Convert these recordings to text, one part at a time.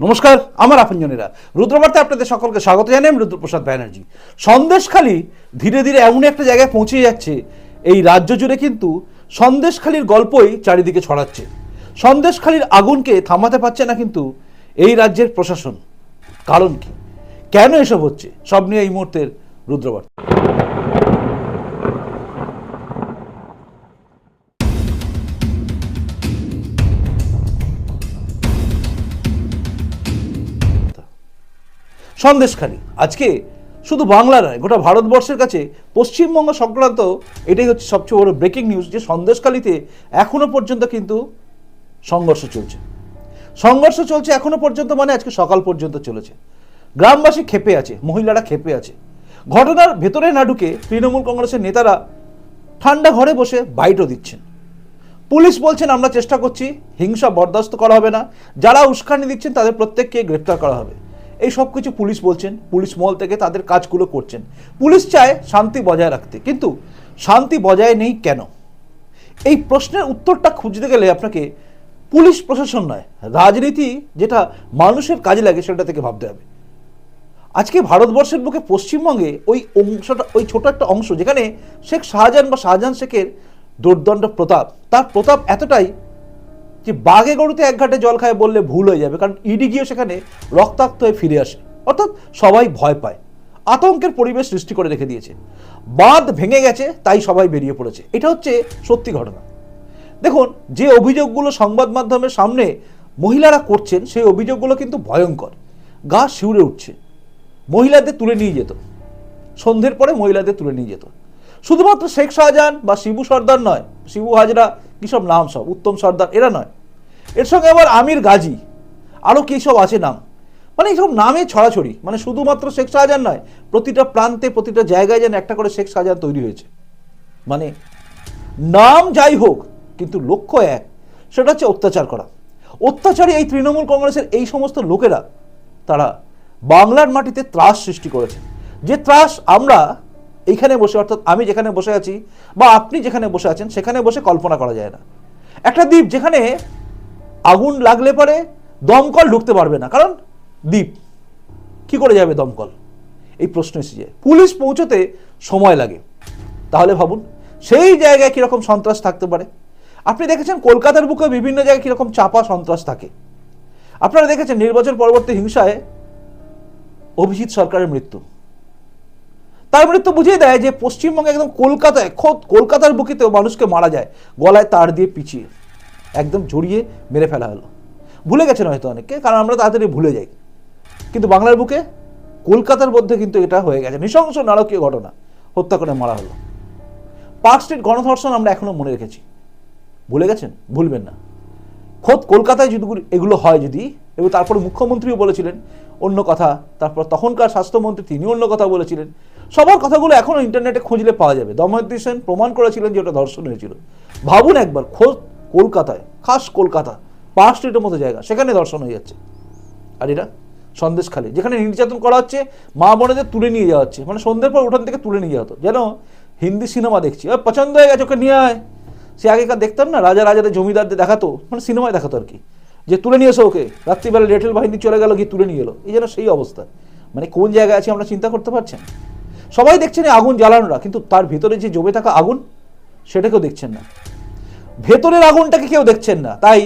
নমস্কার, আমার আপনজনেরা। রুদ্রবার্তে আপনাদের সকলকে স্বাগত জানাই আমি রুদ্রপ্রসাদ ব্যানার্জি। সন্দেশখালী ধীরে ধীরে এমন একটা জায়গায় পৌঁছে যাচ্ছে। এই রাজ্য জুড়ে কিন্তু সন্দেশখালীর গল্পই চারিদিকে ছড়াচ্ছে। সন্দেশখালীর আগুনকে থামাতে পারছে না কিন্তু এই রাজ্যের প্রশাসন। কারণ কি? কেন এসব হচ্ছে? সব নিয়ে এই মুহূর্তের রুদ্রবার্তা। সন্দেশখালী। আজকে শুধু বাংলা নয়, গোটা ভারতবর্ষের কাছে পশ্চিমবঙ্গ সংক্রান্ত এটাই হচ্ছে সবচেয়ে বড় ব্রেকিং নিউজ যে সন্দেশখালীতে এখনও পর্যন্ত কিন্তু সংঘর্ষ চলছে। সংঘর্ষ চলছে এখনও পর্যন্ত মানে আজকে সকাল পর্যন্ত চলেছে। গ্রামবাসী ক্ষেপে আছে, মহিলারা ক্ষেপে আছে। ঘটনার ভেতরে না ঢুকে তৃণমূল কংগ্রেসের নেতারা ঠান্ডা ঘরে বসে বাইটও দিচ্ছেন। পুলিশ বলছেন, আমরা চেষ্টা করছি, হিংসা বরদাস্ত করা হবে না। যারা উস্কানি দিচ্ছেন, তাদের প্রত্যেককে গ্রেপ্তার করা হবে। এই সব কিছু পুলিশ বলছেন, পুলিশ মহল থেকে তাদের কাজগুলো করছেন। পুলিশ চায় শান্তি বজায় রাখতে, কিন্তু শান্তি বজায় নেই কেন? এই প্রশ্নের উত্তরটা খুঁজতে গেলে আপনাকে পুলিশ প্রশাসন নয়, রাজনীতি যেটা মানুষের কাজে লাগে সেটা থেকে ভাবতে হবে। আজকে ভারতবর্ষের বুকে পশ্চিমবঙ্গে ওই অংশটা, ওই ছোট একটা অংশ যেখানে শেখ শাহজাহান বা শাহজাহান শেখের দুর্দণ্ড প্রতাপ, তার প্রতাপ এতটাই যে বাঘে গরুতে এক ঘাটে জল খায় বললে ভুল হয়ে যাবে, কারণ ইডি গিয়ে সেখানে রক্তাক্ত হয়ে ফিরে আসে। অর্থাৎ সবাই ভয় পায়। আতঙ্কের পরিবেশ সৃষ্টি করে রেখে দিয়েছে। বাঁধ ভেঙে গেছে, তাই সবাই বেরিয়ে পড়েছে। এটা হচ্ছে সত্যি ঘটনা। দেখুন, যে অভিযোগগুলো সংবাদ মাধ্যমের সামনে মহিলারা করছেন, সেই অভিযোগগুলো কিন্তু ভয়ঙ্কর। গা শিউরে উঠছে। মহিলাদের তুলে নিয়ে যেত। সন্ধ্যের পরে মহিলাদের তুলে নিয়ে যেত। শুধুমাত্র শেখ শাহজাহান বা শিবু সর্দার নয়, শিবু হাজরা কী সব নাম সব, উত্তম সর্দার, এরা নয়। এর সঙ্গে আবার আমির গাজী, আরও কী সব আছে নাম? মানে এইসব নামে ছড়াছড়ি মানে শুধুমাত্র শেখ শাহজাহান নয়, প্রতিটা প্রান্তে, প্রতিটা জায়গায় যেন একটা করে শেখ শাহজাহান তৈরি হয়েছে। মানে নাম যাই হোক, কিন্তু লক্ষ্য এক, সেটা হচ্ছে অত্যাচার করা। অত্যাচারী এই তৃণমূল কংগ্রেসের এই সমস্ত লোকেরা, তারা বাংলার মাটিতে ত্রাস সৃষ্টি করেছে। যে ত্রাস আমরা এইখানে বসে, অর্থাৎ আমি যেখানে বসে আছি বা আপনি যেখানে বসে আছেন, সেখানে বসে কল্পনা করা যায় না। একটা দ্বীপ যেখানে আগুন লাগলে পরে দমকল ঢুকতে পারবে না। কারণ দ্বীপ, কি করে যাবে দমকল? এই প্রশ্ন এসে যায় পুলিশ পৌঁছতে সময় লাগে। তাহলে ভাবুন, সেই জায়গায় কীরকম সন্ত্রাস থাকতে পারে? আপনি দেখেছেন কলকাতার বুকে বিভিন্ন জায়গায় কীরকম চাপা সন্ত্রাস থাকে? আপনারা দেখেছেন নির্বাচন পরবর্তী হিংসায় অভিজিৎ সরকারের মৃত্যু। তার মানে তো বুঝিয়ে দেয় যে পশ্চিমবঙ্গে একদম কলকাতায়, খোদ কলকাতার বুকেতেও মানুষকে মারা যায়, গলায় তার দিয়ে পিছিয়ে একদম জড়িয়ে মেরে ফেলা হলো। ভুলে গেছেন হয়তো অনেকে কারণ আমরা তাড়াতাড়ি ভুলে যাই। কিন্তু বাংলার বুকে কলকাতার মধ্যে কিন্তু এটা হয়ে গেছে। নৃশংস নারকীয় ঘটনা, হত্যা করে মারা হলো। পার্ক স্ট্রিট গণধর্ষণ আমরা এখনও মনে রেখেছি। ভুলে গেছেন? ভুলবেন না। খোদ কলকাতায় যদি এগুলো হয় যদি এবং তারপরে মুখ্যমন্ত্রীও বলেছিলেন অন্য কথা, তারপর তখনকার স্বাস্থ্যমন্ত্রী তিনি অন্য কথা বলেছিলেন। সবার কথাগুলো এখনও ইন্টারনেটে খুঁজলে পাওয়া যাবে। দময়ন্তী সেন প্রমাণ করেছিলেন যে ওটা ধর্ষণ হয়েছিল। ভাবুন একবার খোদ কলকাতায়, খাস কলকাতা, পাঁচ স্ট্রিটের মতো জায়গা, সেখানে ধর্ষণ হয়ে যাচ্ছে। আর এটা সন্দেশখালী, যেখানে নির্যাতন করা হচ্ছে, মা বোনেদের তুলে নিয়ে যাওয়া হচ্ছে। মানে সন্ধ্যের পর উঠান থেকে তুলে নিয়ে যাওয়া হতো। যেন হিন্দি সিনেমা দেখছি। পছন্দ হয়ে গেছে, ওকে নিয়ে আয়। সে আগেকার দেখতাম না, রাজা রাজাদের জমিদারদের দেখাতো। মানে সিনেমায় দেখাতো আর কি। যে তুলে নিয়ে এসো ওকে। রাত্রিবেলা লেটেল বাহিনী চলে গেল, গিয়ে তুলে নিয়ে এলো। এই যেন সেই অবস্থা। মানে কোন জায়গায় আছি আমরা চিন্তা করতে পারছেন? সবাই দেখছেন আগুন জ্বালানোরা, কিন্তু তার ভিতরে যে জমে থাকা আগুন সেটাকেও দেখছেন না। ভেতরের আগুনটাকে কেউ দেখছেন না। তাই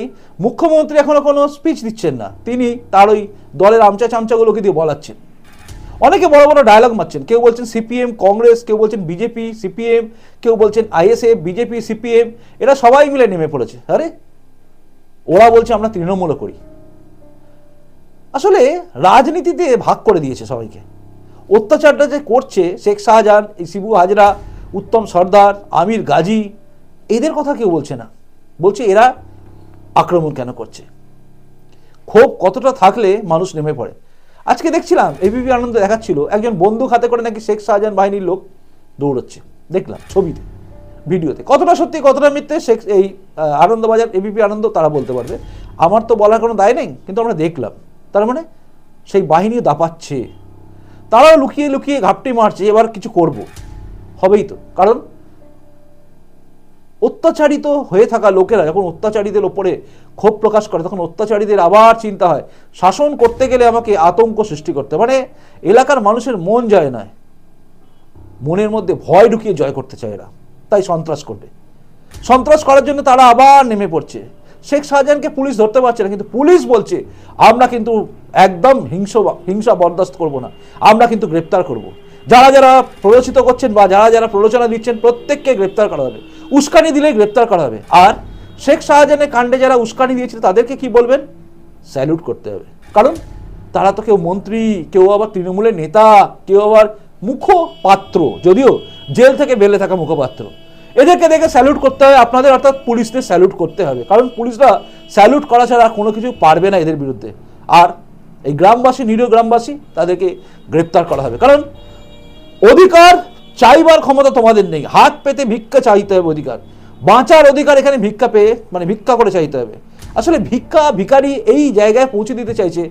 মুখ্যমন্ত্রী এখনও কোনো স্পিচ দিচ্ছেন না। তিনি তার ওই দলের আমচা চামচাগুলোকে দিয়ে বলাচ্ছেন। অনেকে বড় বড় ডায়লগ মারছেন। কেউ বলছেন সিপিএম কংগ্রেস কেউ বলছেন বিজেপি সিপিএম কেউ বলছেন আইএসএফ বিজেপি সিপিএম এরা সবাই মিলে নেমে পড়েছে। আরে ওরা বলছে, আমরা তৃণমূলও করি। আসলে রাজনীতিতে ভাগ করে দিয়েছে সবাইকে। অত্যাচারটা যে করছে শেখ শাহজাহান, এই শিবু হাজরা, উত্তম সর্দার, আমির গাজী, এদের কথা কেউ বলছে না। বলছে, এরা আক্রমণ কেন করছে? ক্ষোভ কতটা থাকলে মানুষ নেমে পড়ে। আজকে দেখছিলাম এবিপি আনন্দ দেখাচ্ছিল, একজন বন্দুক হাতে করে নাকি শেখ শাহজাহান বাহিনীর লোক দৌড়চ্ছে। দেখলাম ছবিতে। ভিডিওতে। কতটা সত্যি, কতটা মিথ্যে শেখ এই আনন্দবাজার এবিপি আনন্দ তারা বলতে পারবে। আমার তো বলার কোনো দায় নেই, কিন্তু আমরা দেখলাম। তার মানে সেই বাহিনী দাপাচ্ছে। তারাও লুকিয়ে লুকিয়ে ঘাপটি মারছে, এবার কিছু করব। হবেই তো। কারণ অত্যাচারিত হয়ে থাকা লোকেরা যখন অত্যাচারীদের ওপরে ক্ষোভ প্রকাশ করে, তখন অত্যাচারীদের আবার চিন্তা হয়, শাসন করতে গেলে আমাকে আতঙ্ক সৃষ্টি করতে। মানে এলাকার মানুষের মন যায় না। মনের মধ্যে ভয় ঢুকিয়ে জয় করতে চায় এরা। তাই সন্ত্রাস করবে। সন্ত্রাস করার জন্য তারা আবার নেমে পড়ছে। শেখ শাহজাহানকে পুলিশ ধরতে পারছে না, কিন্তু পুলিশ বলছে, আমরা কিন্তু একদম হিংস, হিংসা বরদাস্ত করব না। আমরা কিন্তু গ্রেপ্তার করব। যারা যারা প্ররোচিত করছেন বা যারা যারা প্ররোচনা দিচ্ছেন, প্রত্যেককে গ্রেপ্তার করা হবে। উস্কানি দিলেই গ্রেপ্তার করা হবে। আর শেখ শাহজাহানের কাণ্ডে যারা উস্কানি দিয়েছিল, তাদেরকে কি বলবেন? স্যালুট করতে হবে। কারণ তারা তো কেউ মন্ত্রী, কেউ আবার তৃণমূলের নেতা, কেউ আবার মুখপাত্র, যদিও জেল থেকে বেলে থাকা মুখপাত্র। এদেরকে দেখে স্যালুট করতে হবে আপনাদের অর্থাৎ পুলিশদের স্যালুট করতে হবে। কারণ পুলিশরা স্যালুট করা ছাড়া কোনো কিছু পারবে না এদের বিরুদ্ধে। আর এই গ্রামবাসী, নিরীহ গ্রামবাসী, তাদেরকে গ্রেপ্তার করা হবে। কারণ অধিকার চাইবার ক্ষমতা তোমাদের নেই। হাত পেতে ভিক্ষা চাইতে হবে অধিকার। বাঁচার অধিকার এখানে ভিক্ষা পেয়ে মানে ভিক্ষা করে চাইতে হবে। আসলে ভিক্ষা ভিখারি এই জায়গায় পৌঁছে দিতে চাইছে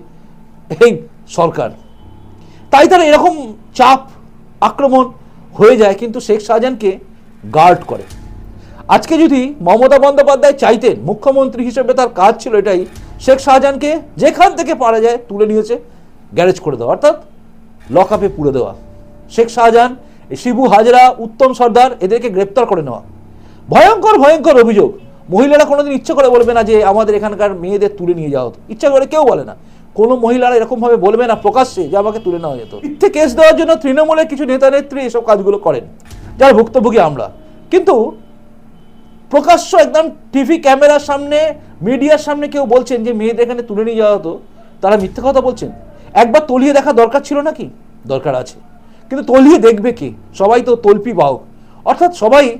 এই সরকার। তাই তারা এরকম চাপ, আক্রমণ হয়ে যায়। কিন্তু শেখ শাহজাহানকে গার্ড করে। আজকে যদি মমতা বন্দ্যোপাধ্যায় চাইতেন, মুখ্যমন্ত্রী হিসেবে তার কাজ ছিল এটাই, শেখ শাহজাহানকে যেখান থেকে পারা যায় তুলে নিয়েছে, গ্যারেজ করে দেওয়া, অর্থাৎ লক আপে পুড়ে দেওয়া। শেখ শাহজাহান শিবু হাজরা, উত্তম সর্দার, এদেরকে গ্রেপ্তার করে নেওয়া। ভয়ঙ্কর ভয়ঙ্কর অভিযোগ। মহিলারা কোনোদিন ইচ্ছে করে বলবে না যে আমাদের এখানকার মেয়েদের তুলে নিয়ে যাওয়া হতো। ইচ্ছা করে কেউ বলে না। কোনো মহিলারা এরকমভাবে বলবে না প্রকাশ্যে যে আমাকে তুলে নেওয়া যেত। মিথ্যে কেস দেওয়ার জন্য তৃণমূলের কিছু নেতা নেত্রী এসব কাজগুলো করেন। যার ভুক্তভোগী আমরা। কিন্তু প্রকাশ্য একদম টিভি ক্যামেরার সামনে, মিডিয়ার সামনে কেউ বলছেন যে মেয়েদের এখানে তুলে নিয়ে যাওয়া হতো, তারা মিথ্যে কথা বলছেন। একবার তলিয়ে দেখা দরকার ছিল নাকি? দরকার আছে। কিন্তু তলিয়ে দেখবে কি? সবাই তো তল্পি বাহক। অর্থাৎ সবাই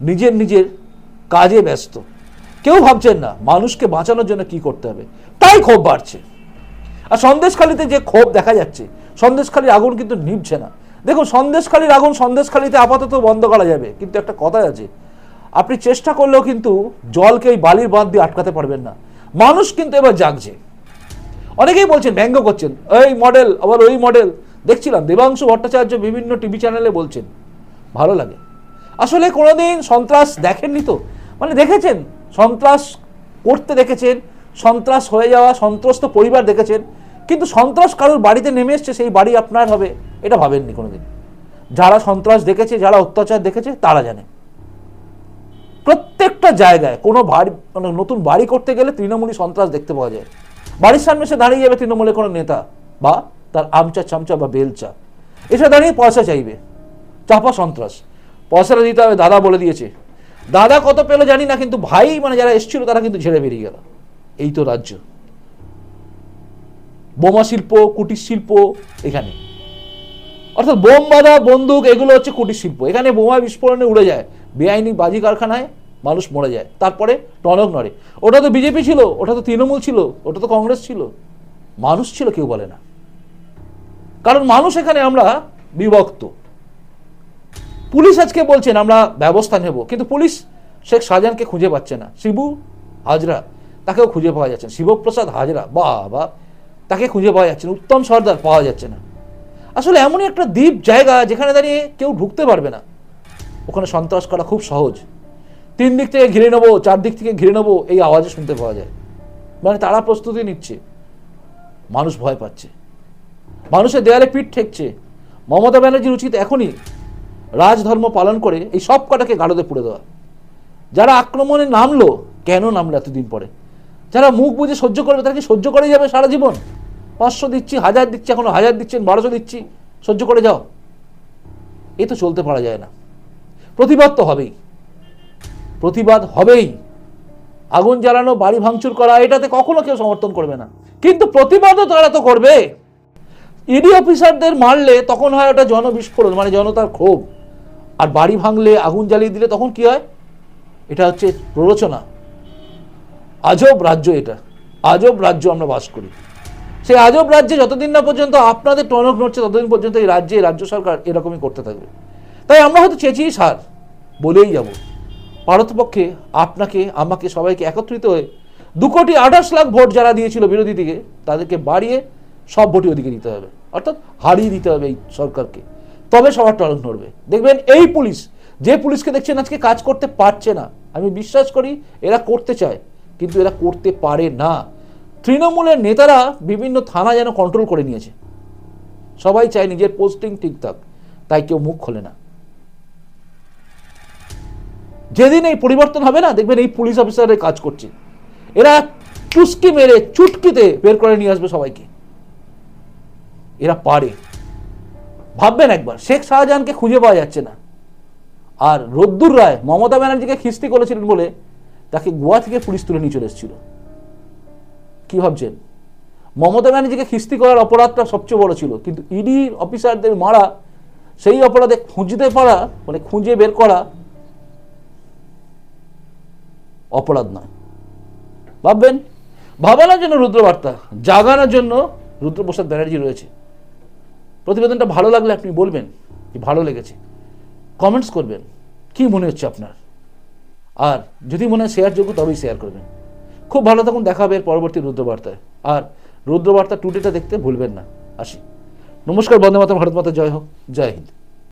নিজের নিজের কাজে ব্যস্ত। কেউ ভাবছেন না, মানুষকে বাঁচানোর জন্য কি করতে হবে। তাই ক্ষোভ বাড়ছে। আর সন্দেশখালিতে যে ক্ষোভ দেখা যাচ্ছে, সন্দেশখালির আগুন কিন্তু নিভছে না। দেখুন, সন্দেশখালির আগুন সন্দেশখালিতে আপাতত বন্ধ করা যাবে, কিন্তু একটা কথা আছে। আপনি চেষ্টা করলেও কিন্তু জলকে ওই বালির বাঁধ দিয়ে আটকাতে পারবেন না। মানুষ কিন্তু এবার জাগছে। অনেকেই বলছেন, ব্যঙ্গ করছেন, এই মডেল আবার ওই মডেল দেখছিলাম, দেবাংশু ভট্টাচার্য বিভিন্ন টিভি চ্যানেলে বলছেন। ভালো লাগে। আসলে কোনোদিন সন্ত্রাস দেখেননি তো? মানে দেখেছেন, সন্ত্রাস করতে দেখেছেন, সন্ত্রাস হয়ে যাওয়া, সন্ত্রস্ত পরিবার দেখেছেন। কিন্তু সন্ত্রাস কারোর বাড়িতে নেমে এসছে, সেই বাড়ি আপনার হবে, এটা ভাবেননি কোনোদিন। যারা সন্ত্রাস দেখেছে, যারা অত্যাচার দেখেছে, তারা জানে। প্রত্যেকটা জায়গায় কোনো বাড়ি মানে নতুন বাড়ি করতে গেলে তৃণমূলী সন্ত্রাস দেখতে পাওয়া যায়। বাড়ির সামনে এসে দাঁড়িয়ে যাবে তৃণমূলের কোনো নেতা, বা তার আমচা, চামচা, বা বেলচা। এসে দাঁড়িয়ে পয়সা চাইবে। চাপা সন্ত্রাস। পয়সাটা দিতে হবে, দাদা বলে দিয়েছে। দাদা কত পেল জানি না, কিন্তু ভাই মানে যারা এসেছিল, তারা কিন্তু ঝেড়ে বেরিয়ে গেল। এই তো রাজ্য। বোমা শিল্প, কুটির শিল্প, এখানে। অর্থাৎ বোম বাঁধা, বন্দুক, এগুলো হচ্ছে কুটির শিল্প। এখানে বোমা বিস্ফোরণে উড়ে যায়। বেআইনি বাজি কারখানায় মানুষ মরে যায়। তারপরে টনক নড়ে। ওটা তো বিজেপি ছিল, ওটা তো তৃণমূল ছিল, ওটা তো কংগ্রেস ছিল। মানুষ ছিল, কেউ বলে না। কারণ মানুষ এখানে আমরা বিভক্ত। পুলিশ আজকে বলছেন, আমরা ব্যবস্থা নেব। কিন্তু পুলিশ শেখ শাহজাহানকে খুঁজে পাচ্ছে না। শিবু হাজরা, তাকেও খুঁজে পাওয়া যাচ্ছে শিবপ্রসাদ হাজরা বা বা তাকে খুঁজে পাওয়া যাচ্ছে না, উত্তম সর্দার পাওয়া যাচ্ছে না। আসলে এমনই একটা দ্বীপ জায়গা যেখানে দাঁড়িয়ে কেউ ঢুকতে পারবে না। ওখানে সন্ত্রাস করা খুব সহজ। তিন দিক থেকে ঘিরে নেব চারদিক থেকে ঘিরে নেব, এই আওয়াজে শুনতে পাওয়া যায়। মানে তারা প্রস্তুতি নিচ্ছে। মানুষ ভয় পাচ্ছে। মানুষের দেয়ালে পিঠ ঠেকছে। মমতা ব্যানার্জির উচিত এখনই রাজধর্ম পালন করে এই সব কটাকে গাড়োতে পুড়ে দেওয়া। যারা আক্রমণে নামলো, কেন নামলো এতদিন পরে? যারা মুখ বুঝে সহ্য করবে, তারা কি সহ্য করে যাবে সারা জীবন? পাঁচশো দিচ্ছি, হাজার দিচ্ছি, এখনও হাজার দিচ্ছেন, বারোশো দিচ্ছি, সহ্য করে যাও। এ তো চলতে পারা যায় না। প্রতিবাদ তো হবেই। প্রতিবাদ হবেই। আগুন জ্বালানো, বাড়ি ভাঙচুর করা, এটাতে কখনো কেউ সমর্থন করবে না। কিন্তু প্রতিবাদও তারা তো করবে। ইডি অফিসারদের মারলে তখন হয় ওটা জনবিস্ফোরণ মানে জনতার ক্ষোভ। আর বাড়ি ভাঙলে, আগুন জ্বালিয়ে দিলে তখন কি হয়? এটা হচ্ছে প্ররোচনা। আজব রাজ্য এটা। আজব রাজ্য আমরা বাস করি। সেই আজব রাজ্যে যতদিন না পর্যন্ত আপনাদের টনক নড়ছে, ততদিন পর্যন্ত এই রাজ্যে রাজ্য সরকার এরকমই করতে থাকবে। তাই আমরা হয়তো চেঁচিয়ে সার, বলেই যাব। ভারতপক্ষে আপনাকে, আমাকে সবাইকে একত্রিত হয়ে দু কোটি আঠাশ লাখ ভোট যারা দিয়েছিল বিরোধী দিকে, তাদেরকে বাড়িয়ে সব ভোটই ওদিকে দিতে হবে। অর্থাৎ হারিয়ে দিতে হবে এই সরকারকে। তবে সবার টনক নড়বে। দেখবেন এই পুলিশ, যে পুলিশকে দেখছেন আজকে কাজ করতে পারছে না, আমি বিশ্বাস করি এরা করতে চায়, কিন্তু এরা করতে পারে না। তৃণমূলের নেতারা বিভিন্ন থানা যেন কন্ট্রোল করে নিয়েছে। সবাই চায় নিজের পোস্টিং ঠিক থাক, তাই কেউ মুখ খোলে না। যেদিন এই পরিবর্তন হবে না, দেখবেন এই পুলিশ অফিসারের কাজ করছে। এরা চুস্কি মেরে, চুটকিতে বের করে নিয়ে আসবে সবাইকে। এরা পারে। ভাববেন একবার, শেখ শাহজাহানকে খুঁজে পাওয়া যাচ্ছে না। আর রদ্দুর রায় মমতা ব্যানার্জিকে খিস্তি করেছিলেন বলে তাকে গোয়া থেকে পুলিশ তুলে নিয়ে চলে এসেছিল। কি ভাবছেন? মমতা ব্যানার্জিকে খিস্তি করার অপরাধটা সবচেয়ে বড় ছিল। কিন্তু ইডি অফিসারদের মারা, সেই অপরাধে খুঁজতে পারা মানে খুঁজে বের করা অপরাধ নয়। ভাববেন? ভাবানোর জন্য রুদ্রবার্তা, জাগানোর জন্য রুদ্রপ্রসাদ ব্যানার্জি রয়েছে। প্রতিবেদনটা ভালো লাগলে আপনি বলবেন যে ভালো লেগেছে। কমেন্টস করবেন, কি মনে হচ্ছে আপনার? আর যদি মনে হয় শেয়ারযোগ্য, তবেই শেয়ার করবেন। খুব ভালো থাকুন, দেখা হবে এর পরবর্তী রুদ্রবার্তায়। আর রুদ্রবার্তা টুডেটা দেখতে ভুলবেন না। আসি। নমস্কার, বন্দে মাতা ভারত মাতা, জয় হোক। জয় হিন্দ।